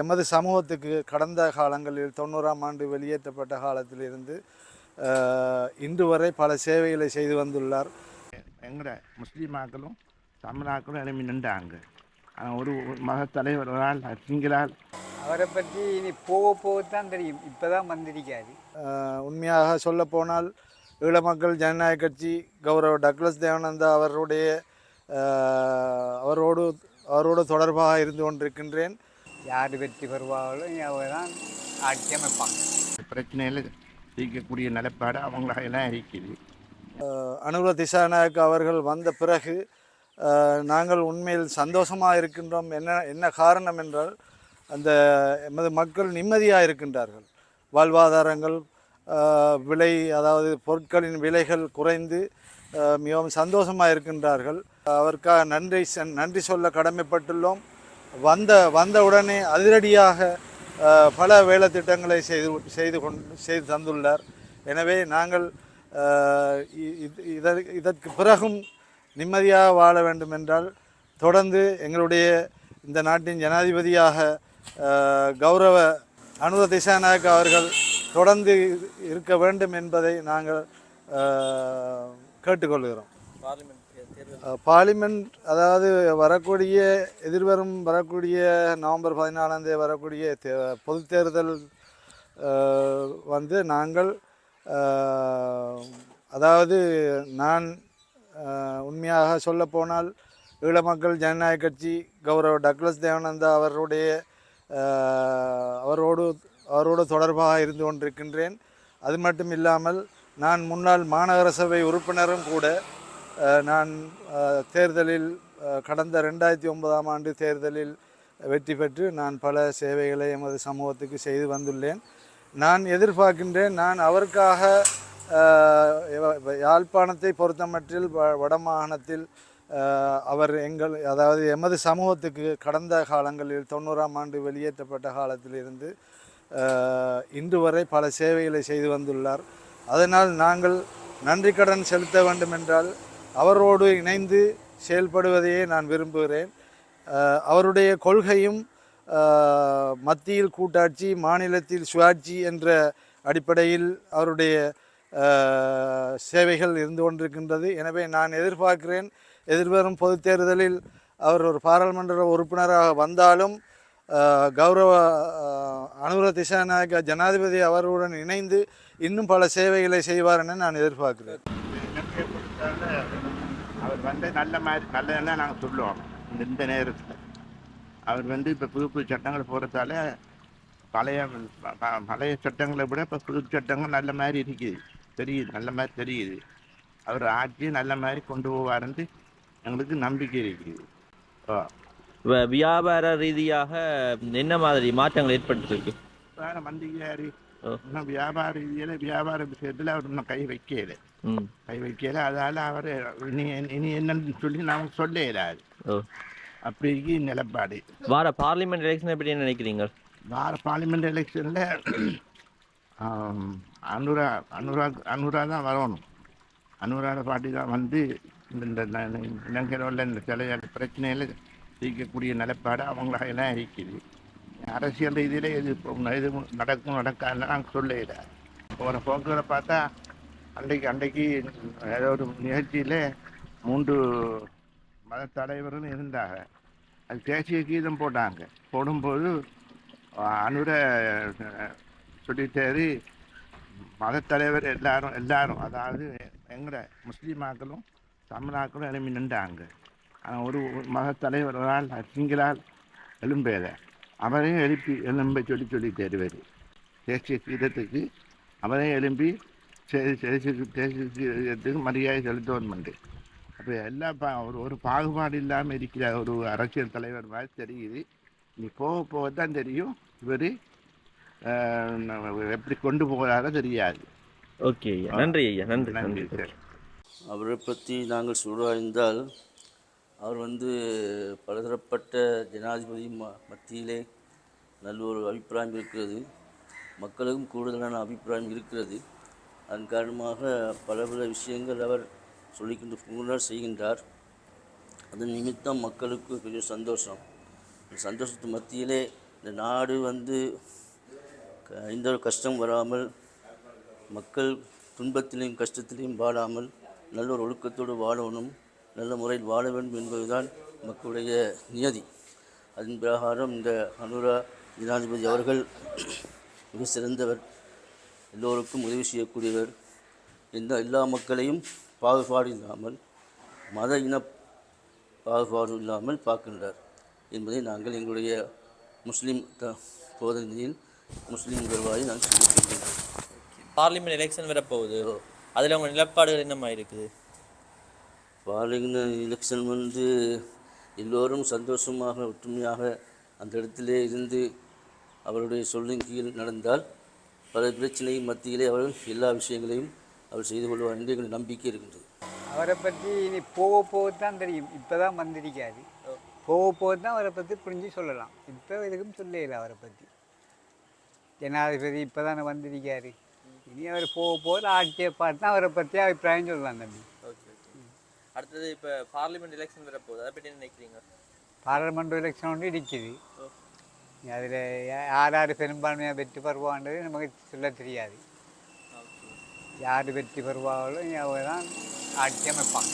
எமது சமூகத்துக்கு கடந்த காலங்களில் தொண்ணூறாம் ஆண்டு வெளியேற்றப்பட்ட காலத்திலிருந்து இன்று வரை பல சேவைகளை செய்து வந்துள்ளார். எங்கட முஸ்லீமாக்களும் தமிழாக்களும் எழுப்பி நின்றாங்க. ஆனால் ஒரு மத தலைவரால் சிங்களால். அவரை பற்றி இனி போக போகத்தான் தெரியும். இப்போ தான் வந்திருக்காரு. அஹ், உண்மையாக சொல்லப்போனால் ஈழ மக்கள் ஜனநாயக கட்சி கௌரவ டக்ளஸ் தேவானந்தா அவருடைய அவரோடு அவரோடு தொடர்பாக இருந்து கொண்டிருக்கின்றேன். யார் வெற்றி பெறுவாங்களோ அவங்க தான் ஆட்சி அமைப்பாங்க. பிரச்சனையில் தீர்க்கக்கூடிய நிலைப்பாடு அவங்களாகலாம் இருக்குது. அனுர திசாநாயக் அவர்கள் வந்த பிறகு நாங்கள் உண்மையில் சந்தோஷமாக இருக்கின்றோம். என்ன என்ன காரணம் என்றால் அந்த எமது மக்கள் நிம்மதியாக இருக்கின்றார்கள். வாழ்வாதாரங்கள் விலை அதாவது பொருட்களின் விலைகள் குறைந்து மிகவும் சந்தோஷமாக இருக்கின்றார்கள். அவருக்காக நன்றி நன்றி சொல்ல கடமைப்பட்டுள்ளோம். வந்த வந்தவுடனே அதிரடியாக பல வேலை திட்டங்களை செய்து செய்து கொண்டு செய்து தந்துள்ளார். எனவே நாங்கள் இதற்கு இதற்கு பிறகும் நிம்மதியாக வாழ வேண்டும் என்றால் தொடர்ந்து எங்களுடைய இந்த நாட்டின் ஜனாதிபதியாக கௌரவ அனுர திசாநாயக் அவர்கள் தொடர்ந்து இருக்க வேண்டும் என்பதை நாங்கள் கேட்டுக்கொள்கிறோம். பார்லிமெண்ட் பார்லிமெண்ட் அதாவது வரக்கூடிய எதிர்வரும் வரக்கூடிய நவம்பர் பதினாலாம் தேதி வரக்கூடிய தே- பொதுத் தேர்தல் வந்து நாங்கள் அதாவது நான் உண்மையாக சொல்லப்போனால் ஈழ மக்கள் ஜனநாயக கட்சி கௌரவ டக்ளஸ் தேவானந்தா அவருடைய அவரோடு அவரோடு தொடர்பாக இருந்து கொண்டிருக்கின்றேன். அது மட்டும் இல்லாமல் நான் முன்னாள் மாநகர சபை உறுப்பினரும் கூட நான் தேர்தலில் கடந்த ரெண்டாயிரத்தி ஒன்பதாம் ஆண்டு தேர்தலில் வெற்றி பெற்று நான் பல சேவைகளை எமது சமூகத்துக்கு செய்து வந்துள்ளேன். நான் எதிர்பார்க்கின்றேன் நான் அவருக்காக யாழ்ப்பாணத்தை பொறுத்தமட்டில் வ- வடமாகாணத்தில் அவர் எங்கள் அதாவது எமது சமூகத்துக்கு கடந்த காலங்களில் தொண்ணூறாம் ஆண்டு வெளியேற்றப்பட்ட காலத்திலிருந்து இன்று வரை பல சேவைகளை செய்து வந்துள்ளார். அதனால் நாங்கள் நன்றி கடன் செலுத்த வேண்டும் என்றால் அவரோடு இணைந்து செயல்படுவதையே நான் விரும்புகிறேன். அவருடைய கொள்கையும் மத்தியில் கூட்டாட்சி மாநிலத்தில் சுயாட்சி என்ற அடிப்படையில் அவருடைய சேவைகள் இருந்து கொண்டிருக்கின்றது. எனவே நான் எதிர்பார்க்கிறேன் எதிர்வரும் பொதுத் தேர்தலில் அவர் ஒரு பாராளுமன்ற உறுப்பினராக வந்தாலும் கௌரவ அனுர திசாநாயக ஜனாதிபதி அவருடன் இணைந்து இன்னும் பல சேவைகளை செய்வார் என நான் எதிர்பார்க்கிறேன். அவர் வந்து நல்ல மாதிரி நல்லதுன்னா நாங்கள் சொல்லுவோம். இந்த இந்த நேரத்தில். அவர் வந்து இப்போ புது புது சட்டங்கள் போகிறதால பழைய பழைய சட்டங்களை விட இப்போ புது சட்டங்கள் நல்ல மாதிரி இருக்குது. தெரியுது நல்ல மாதிரி தெரியுது. அவர் ஆட்சியை நல்ல மாதிரி கொண்டு போவாருன்னு எங்களுக்கு நம்பிக்கை இருக்குது. ஓ வியாபார ரீதியாக என்ன மாதிரி மாற்றங்கள் ஏற்பட்டிருக்கு? வேறு மந்திரியாரி இன்னும் வியாபார ரீதியில் வியாபார விஷயத்தில் அவர் இன்னும் கை வைக்கல ம் கை வைக்கல அதால் அவர் இனி இனி என்னன்னு சொல்லி நமக்கு சொல்ல இயலாது ஓ அப்படி இருக்கு நிலப்பாடு வார பார்லிமெண்ட் எலெக்ஷனை பற்றி என்ன நினைக்கிறீங்க வார பார்லிமெண்ட் எலெக்ஷனில் அனுரா அனுரா அனுரா தான் வரணும் அனுராட பாட்டி தான் வந்து இந்த இலங்கையில் உள்ள இந்த சில பிரச்சனையில் தீர்க்கக்கூடிய நிலைப்பாடு அவங்களாகலாம் இருக்குது அரசியல் ரீதியில் இது இது நடக்கும் நடக்காதுன்னு நாங்கள் சொல்ல போகிற போக்குகளை பார்த்தா அன்றைக்கு அன்றைக்கு ஏதோ ஒரு நிகழ்ச்சியில் மூன்று மத தலைவர்கள் இருந்தாங்க. அது தேசிய கீதம் போட்டாங்க. போடும்போது அனுர சொல்லிட்டாரு மதத்தலைவர் எல்லாரும் எல்லாரும் அதாவது எங்களை முஸ்லீமாக்களும் தமிழாக்களும் எழுப்பி நின்றாங்க. ஆனால் ஒரு மதத்தலைவரால் சிங்களால் எழும்பேத அவரையும் எழுப்பி எழும்ப சொல்லி சொல்லி தருவார் தேசிய கீதத்துக்கு அவரையும் எழும்பி தேசிய தேசிய கீதத்துக்கு மரியாதை செலுத்தவன்மெண்டு அப்போ எல்லா பா ஒரு ஒரு பாகுபாடு இல்லாமல் இருக்கிற ஒரு அரசியல் தலைவர் மாதிரி தெரியுது நீ போக போக தான் தெரியும் இவர் எப்படி கொண்டு போகிறாரோ தெரியாது ஓகே ஐயா நன்றி ஐயா நன்றி நன்றி அவரை பற்றி நாங்கள் சொல்வாய்ந்தால் அவர் வந்து பலதரப்பட்ட ஜனாதிபதி ம மத்தியிலே நல்ல ஒரு அபிப்பிராயம் இருக்கிறது. மக்களுக்கும் கூடுதலான அபிப்பிராயம் இருக்கிறது. அதன் காரணமாக பல பல விஷயங்கள் அவர் சொல்லிக்கொண்டு முன்னர் செய்கின்றார். அதன் நிமித்தம் மக்களுக்கு கொஞ்சம் சந்தோஷம். சந்தோஷத்து மத்தியிலே இந்த நாடு வந்து க- எந்த ஒரு கஷ்டம் வராமல் மக்கள் துன்பத்திலையும் கஷ்டத்திலையும் வாழாமல் நல்ல ஒரு ஒழுக்கத்தோடு வாழணும். நல்ல முறையில் வாழ வேண்டும் என்பதுதான் மக்களுடைய நியதி. அதன் பிரகாரம் இந்த அனுரா ஜனாதிபதி அவர்கள் மிக சிறந்தவர் எல்லோருக்கும் உதவி செய்யக்கூடியவர். எந்த எல்லா மக்களையும் பாகுபாடு இல்லாமல் மத இன பாகுபாடு இல்லாமல் பார்க்கின்றார் என்பதை நாங்கள் எங்களுடைய முஸ்லீம் த போதனையில் முஸ்லீம் நான் சொல்லியிருக்கின்றேன் பார்லிமெண்ட் எலெக்ஷன் வரப்போகுது. அதில் உங்கள் நிலப்பாடுகள் என்னமா இருக்குது? பாலின எலெக்ஷன் வந்து எல்லோரும் சந்தோஷமாக ஒற்றுமையாக அந்த இடத்திலே இருந்து அவருடைய சொல்லின் கீழ் நடந்தால் பல பிரச்சனை மத்தியிலே அவர் எல்லா விஷயங்களையும் அவர் செய்து கொள்வார் என்று எங்களுக்கு நம்பிக்கை இருக்கின்றது. அவரை பற்றி இனி போக போக தான் தெரியும். இப்போ தான் வந்திருக்காது போக போக தான் அவரை பற்றி புரிஞ்சு சொல்லலாம். இப்போ எதுக்கும் சொல்லல அவரை பற்றி ஜனாதிபதி இப்போ தானே வந்திருக்காரு. இனி அவர் போக போக ஆட்சியை பார்த்து தான் அவரை பற்றி அபிப்பிராயம் சொல்லலாம் தம்பி. அடுத்தது இப்போ பார்லிமெண்ட் எலெக்ஷன் வரப்போகுது அதை பற்றி என்ன நினைக்கிறீங்க? பாராளுமன்ற எலெக்ஷன் ஒன்று இருக்குது அதில் யார் யார் பெரும்பான்மையாக வெற்றி பெறுவான்றது நமக்கு சொல்ல தெரியாது. யார் வெற்றி பெறுவாங்களோ அவங்க தான் ஆட்சி அமைப்பாங்க.